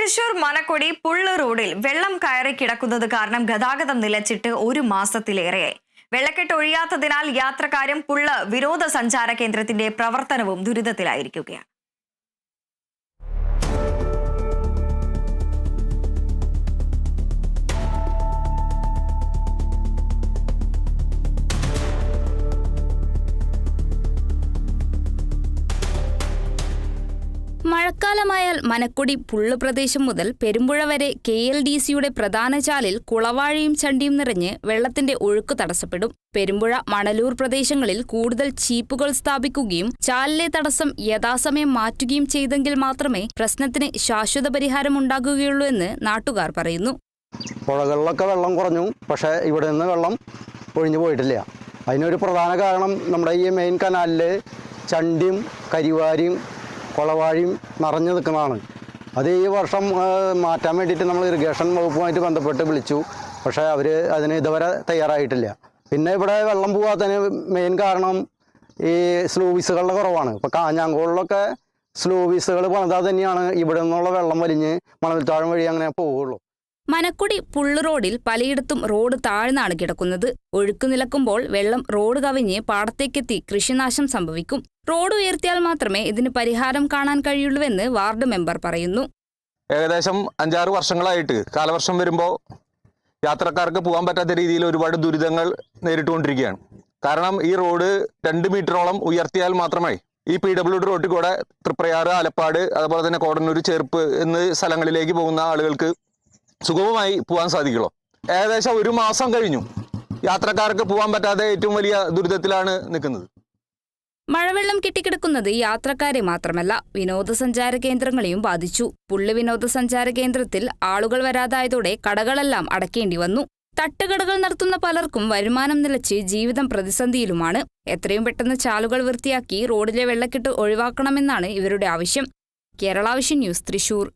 തൃശൂർ മനക്കൊടി പുള്ളു റോഡിൽ വെള്ളം കയറി കിടക്കുന്നത് കാരണം ഗതാഗതം നിലച്ചിട്ട് ഒരു മാസത്തിലേറെയായി. വെള്ളക്കെട്ട് ഒഴിയാത്തതിനാൽ യാത്രക്കാരും പുള്ള വിനോദസഞ്ചാര കേന്ദ്രത്തിന്റെ പ്രവർത്തനവും ദുരിതത്തിലായിരിക്കുകയാണ്. മഴക്കാലമായാൽ മനക്കൊടി പുള്ളു പ്രദേശം മുതൽ പെരുമ്പുഴ വരെ കെ എൽ ഡി സിയുടെ പ്രധാന ചാലിൽ കുളവാഴയും ചണ്ടിയും നിറഞ്ഞ് വെള്ളത്തിന്റെ ഒഴുക്ക് തടസ്സപ്പെടും. പെരുമ്പുഴ മണലൂർ പ്രദേശങ്ങളിൽ കൂടുതൽ ചീപ്പുകൾ സ്ഥാപിക്കുകയും ചാലിലെ തടസ്സം യഥാസമയം മാറ്റുകയും ചെയ്തെങ്കിൽ മാത്രമേ പ്രശ്നത്തിന് ശാശ്വത പരിഹാരം ഉണ്ടാകുകയുള്ളൂ എന്ന് നാട്ടുകാർ പറയുന്നു. പുഴകളിലൊക്കെ വെള്ളം കുറഞ്ഞു പക്ഷേ ഇവിടെ നിന്ന് വെള്ളം ഒഴിഞ്ഞു പോയിട്ടില്ല. അതിനൊരു പ്രധാന കാരണം നമ്മുടെ ഈ മെയിൻ കനാലിൽ ചണ്ടിയും കരിവാരിയും കുളവാഴിയും നിറഞ്ഞു നിൽക്കുന്നതാണ്. അത് ഈ വർഷം മാറ്റാൻ വേണ്ടിയിട്ട് നമ്മൾ ഇറിഗേഷൻ വകുപ്പുമായിട്ട് ബന്ധപ്പെട്ട് വിളിച്ചു. പക്ഷേ അവർ അതിന് ഇതുവരെ തയ്യാറായിട്ടില്ല. പിന്നെ ഇവിടെ വെള്ളം പോകാത്തതിന് മെയിൻ കാരണം ഈ സ്ലൂവിസുകളുടെ കുറവാണ്. ഇപ്പോൾ കാഞ്ഞാങ്കോളിലൊക്കെ സ്ലൂവിസുകൾ പണിതാൽ തന്നെയാണ് ഇവിടെ നിന്നുള്ള വെള്ളം വലിഞ്ഞ് മണൽത്താഴം വഴി അങ്ങനെ പോവുള്ളൂ. മനക്കുടി പുള്ളു റോഡിൽ പലയിടത്തും റോഡ് താഴ്ന്നാണ് കിടക്കുന്നത്. ഒഴുക്ക് നിലക്കുമ്പോൾ വെള്ളം റോഡ് കവിഞ്ഞ് പാടത്തേക്കെത്തി കൃഷിനാശം സംഭവിക്കും. റോഡ് ഉയർത്തിയാൽ മാത്രമേ ഇതിന് പരിഹാരം കാണാൻ കഴിയുള്ളൂവെന്ന് വാർഡ് മെമ്പർ പറയുന്നു. ഏകദേശം അഞ്ചാറ് വർഷങ്ങളായിട്ട് കാലവർഷം വരുമ്പോൾ യാത്രക്കാർക്ക് പോകാൻ പറ്റാത്ത രീതിയിൽ ഒരുപാട് ദുരിതങ്ങൾ നേരിട്ടുകൊണ്ടിരിക്കുകയാണ്. കാരണം ഈ റോഡ് രണ്ട് മീറ്ററോളം ഉയർത്തിയാൽ മാത്രമേ ഈ പി ഡബ്ല്യു ഡി റോഡിൽ കൂടെ തൃപ്രയാറ് ആലപ്പാട് അതുപോലെ തന്നെ കോടന്നൂർ ചെറുപ്പ് എന്നീ സ്ഥലങ്ങളിലേക്ക് പോകുന്ന ആളുകൾക്ക് സുഗമമായി പോകാൻ സാധിക്കുള്ളൂ. ഏകദേശം ഒരു മാസം കഴിഞ്ഞു. യാത്രക്കാർക്ക് പോകാൻ പറ്റാതെ ഏറ്റവും വലിയ ദുരിതത്തിലാണ് നിൽക്കുന്നത്. മഴവെള്ളം കെട്ടിക്കിടക്കുന്നത് യാത്രക്കാരെ മാത്രമല്ല വിനോദസഞ്ചാര കേന്ദ്രങ്ങളെയും ബാധിച്ചു. പുള്ളി വിനോദസഞ്ചാര കേന്ദ്രത്തിൽ ആളുകൾ വരാതായതോടെ കടകളെല്ലാം അടക്കേണ്ടി വന്നു. തട്ടുകടകൾ നടത്തുന്ന പലർക്കും വരുമാനം നിലച്ച് ജീവിതം പ്രതിസന്ധിയിലുമാണ്. എത്രയും പെട്ടെന്ന് ചാലുകൾ വൃത്തിയാക്കി റോഡിലെ വെള്ളക്കെട്ട് ഒഴിവാക്കണമെന്നാണ് ഇവരുടെ ആവശ്യം. കേരളാവശ്യ ന്യൂസ് തൃശൂർ.